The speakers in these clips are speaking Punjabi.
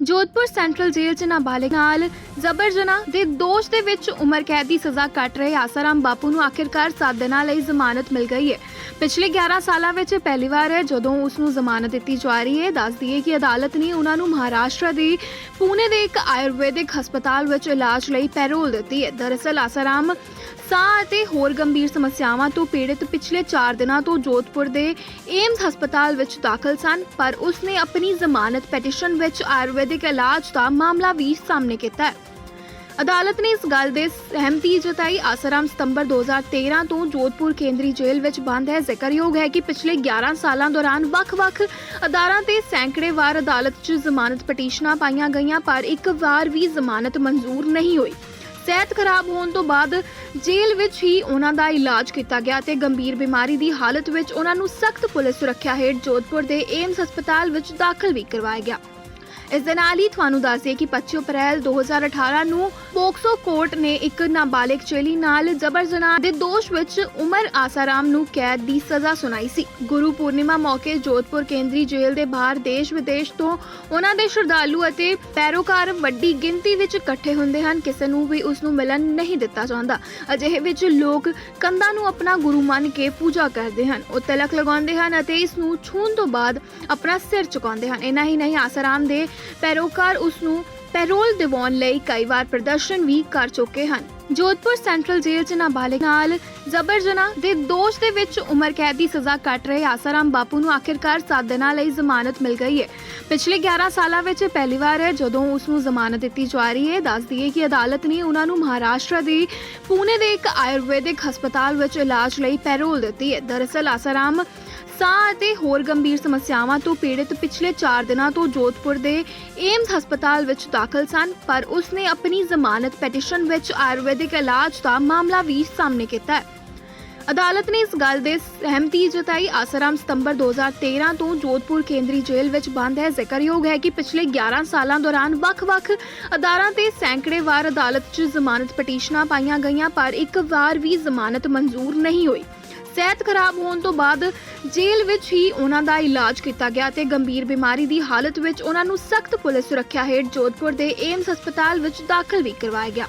ਜੋਧਪੁਰ ਸੈਂਟਰਲ ਜੇਲ੍ਹ 'ਚ ਨਾਬਾਲਿਗ ਨਾਲ ਜ਼ਬਰ ਜਨਾਹ ਦੇ ਦੋਸ਼ ਦੇ ਵਿੱਚ ਉਮਰ ਕੈਦ ਦੀ ਸਜ਼ਾ ਕੱਟ ਰਹੇ ਆਸਾਰਾਮ ਬਾਪੂ ਨੂੰ ਆਖਿਰਕਾਰ 7 ਦਿਨਾਂ ਲਈ ਜ਼ਮਾਨਤ ਮਿਲ ਗਈ ਹੈ। ਪਿਛਲੇ 11 ਸਾਲਾਂ ਵਿੱਚ ਪਹਿਲੀ ਵਾਰ ਹੈ ਜਦੋਂ ਉਸ ਨੂੰ ਜ਼ਮਾਨਤ ਦਿੱਤੀ ਜਾ ਰਹੀ ਹੈ, ਦੱਸ ਦਈਏ ਕਿ ਅਦਾਲਤ ਨੇ ਉਹਨਾਂ ਨੂੰ ਮਹਾਰਾਸ਼ਟਰ ਦੇ ਪੂਨੇ ਦੇ ਇੱਕ ਆਯੁਰਵੈਦਿਕ ਹਸਪਤਾਲ ਵਿੱਚ ਇਲਾਜ ਲਈ ਪੈਰੋਲ ਦਿੱਤੀ ਹੈ। ਦਰਅਸਲ ਆਸਾਰਾਮ ਸਾਹ ਅਤੇ ਹੋਰ ਗੰਭੀਰ ਸਮੱਸਿਆਵਾਂ ਤੋਂ ਪੀੜਿਤ ਪਿਛਲੇ 4 ਦਿਨਾਂ ਤੋਂ ਜੋਧਪੁਰ ਦੇ ਏਮਸ ਹਸਪਤਾਲ ਵਿੱਚ ਦਾਖਲ ਸਨ, ਪਰ ਉਸ ਨੇ ਆਪਣੀ ਜ਼ਮਾਨਤ ਪਟੀਸ਼ਨ ਵਿੱਚ ਆਯੁਰਵੈਦ ਆਯੁਰਵੈਦਿਕ ਇਲਾਜ ਦਾ ਮਾਮਲਾ ਵੀ ਸਾਹਮਣੇ ਕੀਤਾ ਹੈ। ਅਦਾਲਤ ਨੇ ਇਸ ਗੱਲ ਦੇ ਸਹਿਮਤੀ ਜਤਾਈ। ਆਸਾਰਾਮ ਸਤੰਬਰ 2013 ਤੋਂ ਜੋਧਪੁਰ ਕੇਂਦਰੀ ਜੇਲ੍ਹ ਵਿੱਚ ਬੰਦ ਹੈ। ਜ਼ਿਕਰਯੋਗ ਹੈ ਕਿ ਪਿਛਲੇ 11 ਸਾਲਾਂ ਦੌਰਾਨ ਵੱਖ-ਵੱਖ ਅਦਾਰਾਂ ਤੇ ਸੈਂਕੜੇ ਵਾਰ ਅਦਾਲਤ 'ਚ ਜ਼ਮਾਨਤ ਪਟੀਸ਼ਨਾਂ ਪਾਈਆਂ ਗਈਆਂ, ਪਰ ਇੱਕ ਵਾਰ ਵੀ ਜ਼ਮਾਨਤ ਮਨਜ਼ੂਰ ਨਹੀਂ ਹੋਈ। ਸਿਹਤ ਖਰਾਬ ਹੋਣ ਤੋਂ ਬਾਅਦ ਜੇਲ੍ਹ ਵਿੱਚ ਹੀ ਉਹਨਾਂ ਦਾ ਇਲਾਜ ਕੀਤਾ ਗਿਆ ਤੇ ਗੰਭੀਰ ਬਿਮਾਰੀ ਦੀ ਹਾਲਤ ਵਿੱਚ ਉਹਨਾਂ ਨੂੰ ਸਖਤ ਪੁਲਿਸ ਸੁਰੱਖਿਆ ਹੇਠ ਜੋਧਪੁਰ ਦੇ ਏਮਸ ਹਸਪਤਾਲ ਵਿੱਚ ਦਾਖਲ ਵੀ ਕਰਵਾਇਆ ਗਿਆ। ਇਸ ਦੇ ਨਾਲ ਹੀ ਤੁਹਾਨੂੰ ਦੱਸ ਕਿ 25 ਅਪ੍ਰੈਲ 2018 ਨੂੰ ਪੋਕਸੋ ਕੋਰਟ ਨੇ ਇੱਕ ਨਾਬਾਲਿਗ ਚੇਲੀ ਨਾਲ ਜ਼ਬਰ ਜਨਾਹ ਦੇ ਦੋਸ਼ ਵਿੱਚ ਉਮਰ ਆਸਾਰਾਮ ਨੂੰ ਕੈਦ ਦੀ ਸਜ਼ਾ ਸੁਣਾਈ ਸੀ। ਗੁਰੂ ਪੂਰਨਿਮਾ ਮੌਕੇ ਜੋਧਪੁਰ ਕੇਂਦਰੀ ਜੇਲ੍ਹ ਦੇ ਬਾਹਰ ਦੇਸ਼ ਵਿਦੇਸ਼ ਤੋਂ ਉਹਨਾਂ ਦੇ ਸ਼ਰਧਾਲੂ ਅਤੇ ਪੈਰੋਕਾਰ ਵੱਡੀ ਗਿਣਤੀ ਵਿੱਚ ਇਕੱਠੇ ਹੁੰਦੇ ਹਨ। ਕਿਸੇ ਨੂੰ ਵੀ ਉਸ ਨੂੰ ਮਿਲਣ ਨਹੀਂ ਦਿੱਤਾ ਜਾਂਦਾ। ਅਜਿਹੇ ਵਿੱਚ ਲੋਕ ਕੰਧਾਂ ਨੂੰ ਆਪਣਾ ਗੁਰੂ ਮੰਨ ਕੇ ਪੂਜਾ ਕਰਦੇ ਹਨ। ਉਹ ਤਿਲਕ ਲਗਾਉਂਦੇ ਹਨ ਅਤੇ ਇਸ ਨੂੰ ਛੂਹਣ ਤੋਂ ਬਾਅਦ ਆਪਣਾ ਸਿਰ ਝੁਕਾਉਂਦੇ ਹਨ। ਇਨਾ ਹੀ ਨਹੀਂ, ਆਸਾਰਾਮ ਦੇ ਪੈਰੋਕਾਰ ਉਸ ਨੂੰ ਪੈਰੋਲ ਦਿਵਾਉਣ ਲਈ ਕਈ ਵਾਰ ਪ੍ਰਦਰਸ਼ਨ ਵੀ ਕਰ ਚੁੱਕੇ ਹਨ। ਜੋਧਪੁਰ ਸੈਂਟਰਲ ਜੇਲ੍ਹ 'ਚ ਨਾਬਾਲਿਗ ਨਾਲ ਜ਼ਬਰ ਜਨਾਹ ਦੇ ਦੋਸ਼ ਦੇ ਵਿੱਚ ਉਮਰ ਕੈਦ ਦੀ ਸਜ਼ਾ ਕੱਟ ਰਹੇ ਆਸਾਰਾਮ ਬਾਪੂ ਨੂੰ ਆਖਿਰਕਾਰ 7 ਦਿਨਾਂ ਲਈ ਜ਼ਮਾਨਤ ਮਿਲ ਗਈ ਹੈ। ਪਿਛਲੇ 11 ਸਾਲਾਂ ਵਿੱਚ ਪਹਿਲੀ ਵਾਰ ਹੈ ਜਦੋਂ ਉਸ ਨੂੰ ਜ਼ਮਾਨਤ ਦਿੱਤੀ ਜਾ ਰਹੀ ਹੈ, ਦੱਸ ਦਈਏ ਕਿ ਅਦਾਲਤ ਨੇ ਉਹਨਾਂ ਨੂੰ ਮਹਾਰਾਸ਼ਟਰ ਦੇ ਪੂਨੇ ਦੇ ਇੱਕ ਆਯੁਰਵੈਦਿਕ ਹਸਪਤਾਲ ਵਿੱਚ ਇਲਾਜ ਲਈ ਪੈਰੋਲ ਦਿੱਤੀ ਹੈ। ਦਰਅਸਲ ਆਸਾਰਾਮ ਸਾਹ ਅਤੇ ਹੋਰ ਗੰਭੀਰ ਸਮੱਸਿਆਵਾਂ ਤੋਂ ਪੀੜਿਤ ਪਿਛਲੇ 4 ਦਿਨਾਂ ਤੋਂ ਜੋਧਪੁਰ ਦੇ ਏਮਸ ਹਸਪਤਾਲ ਵਿੱਚ ਦਾਖਲ ਸਨ, ਪਰ ਉਸ ਨੇ ਆਪਣੀ ਜ਼ਮਾਨਤ ਪੈਟੀਸ਼ਨ ਵਿੱਚ ਆਯੁਰਵੈਦਿਕ ਇਲਾਜ ਦਾ ਮਾਮਲਾ ਵੀ ਸਾਹਮਣੇ ਕੀਤਾ ਹੈ। ਅਦਾਲਤ ਨੇ ਇਸ ਗੱਲ ਦੇ ਸਹਿਮਤੀ ਜਤਾਈ। ਆਸਾਰਾਮ ਸਤੰਬਰ 2013 ਤੋਂ ਜੋਧਪੁਰ ਕੇਂਦਰੀ ਜੇਲ੍ਹ ਵਿੱਚ ਬੰਦ ਹੈ। ਜ਼ਿਕਰਯੋਗ ਹੈ ਕਿ ਪਿਛਲੇ 11 ਸਾਲਾਂ ਦੌਰਾਨ ਵੱਖ-ਵੱਖ ਅਦਾਰਾਂ ਤੇ ਸੈਂਕੜੇ ਵਾਰ ਅਦਾਲਤ 'ਚ ਜ਼ਮਾਨਤ ਪਟੀਸ਼ਨਾਂ ਪਾਈਆਂ ਗਈਆਂ, ਪਰ ਇੱਕ ਵਾਰ ਵੀ ਜ਼ਮਾਨਤ ਮਨਜ਼ੂਰ ਨਹੀਂ ਹੋਈ। ਸਿਹਤ ਖਰਾਬ ਹੋਣ ਤੋਂ ਬਾਅਦ ਜੇਲ੍ਹ ਵਿੱਚ ਹੀ ਉਹਨਾਂ ਦਾ ਇਲਾਜ ਕੀਤਾ ਗਿਆ ਤੇ ਗੰਭੀਰ ਬਿਮਾਰੀ ਦੀ ਹਾਲਤ ਵਿੱਚ ਉਹਨਾਂ ਨੂੰ ਸਖਤ ਪੁਲਿਸ ਸੁਰੱਖਿਆ ਹੇਠ ਜੋਧਪੁਰ ਦੇ ਏਮਸ ਹਸਪਤਾਲ ਵਿੱਚ ਦਾਖਲ ਵੀ ਕਰਵਾਇਆ ਗਿਆ।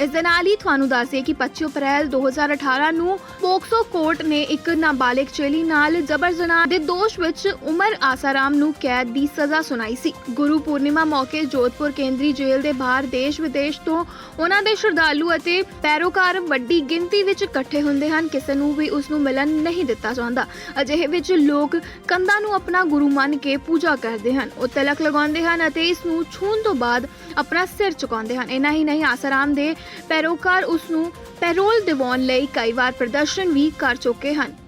ਇਸ ਦੇ ਨਾਲ ਹੀ ਤੁਹਾਨੂੰ ਦੱਸ ਕਿ 25 ਅਪ੍ਰੈਲ 2018 ਨੂੰ ਪੋਕਸੋ ਕੋਰਟ ਨੇ ਇੱਕ ਨਾਬਾਲਿਗ ਚੇਲੀ ਨਾਲ ਜ਼ਬਰ ਜਨਾਹ ਦੇ ਦੋਸ਼ ਵਿੱਚ ਉਮਰ ਆਸਾਰਾਮ ਨੂੰ ਕੈਦ ਦੀ ਸਜ਼ਾ ਸੁਣਾਈ ਸੀ। ਗੁਰੂ ਪੂਰਨਿਮਾ ਮੌਕੇ ਜੋਧਪੁਰ ਕੇਂਦਰੀ ਜੇਲ੍ਹ ਦੇ ਬਾਹਰ ਦੇਸ਼ ਵਿਦੇਸ਼ ਤੋਂ ਉਹਨਾਂ ਦੇ ਸ਼ਰਧਾਲੂ ਅਤੇ ਪੈਰੋਕਾਰ ਵੱਡੀ ਗਿਣਤੀ ਵਿੱਚ ਇਕੱਠੇ ਹੁੰਦੇ ਹਨ। ਕਿਸੇ ਨੂੰ ਵੀ ਉਸ ਨੂੰ ਮਿਲਣ ਨਹੀਂ ਦਿੱਤਾ ਜਾਂਦਾ। ਅਜਿਹੇ ਵਿੱਚ ਲੋਕ ਕੰਧਾਂ ਨੂੰ ਆਪਣਾ ਗੁਰੂ ਮੰਨ ਕੇ ਪੂਜਾ ਕਰਦੇ ਹਨ। ਉਹ ਤਿਲਕ ਲਗਾਉਂਦੇ ਹਨ ਅਤੇ ਇਸ ਨੂੰ ਛੂਹਣ ਤੋਂ ਬਾਅਦ ਆਪਣਾ ਸਿਰ ਝੁਕਾਉਂਦੇ ਹਨ। ਇਨਾ ਹੀ ਨਹੀਂ, ਆਸਾਰਾਮ ਦੇ ਪੈਰੋਕਾਰ ਉਸ ਨੂੰ ਪੈਰੋਲ ਦਿਵਾਉਣ ਲਈ ਕਈ ਵਾਰ ਪ੍ਰਦਰਸ਼ਨ ਵੀ ਕਰ ਚੁੱਕੇ ਹਨ।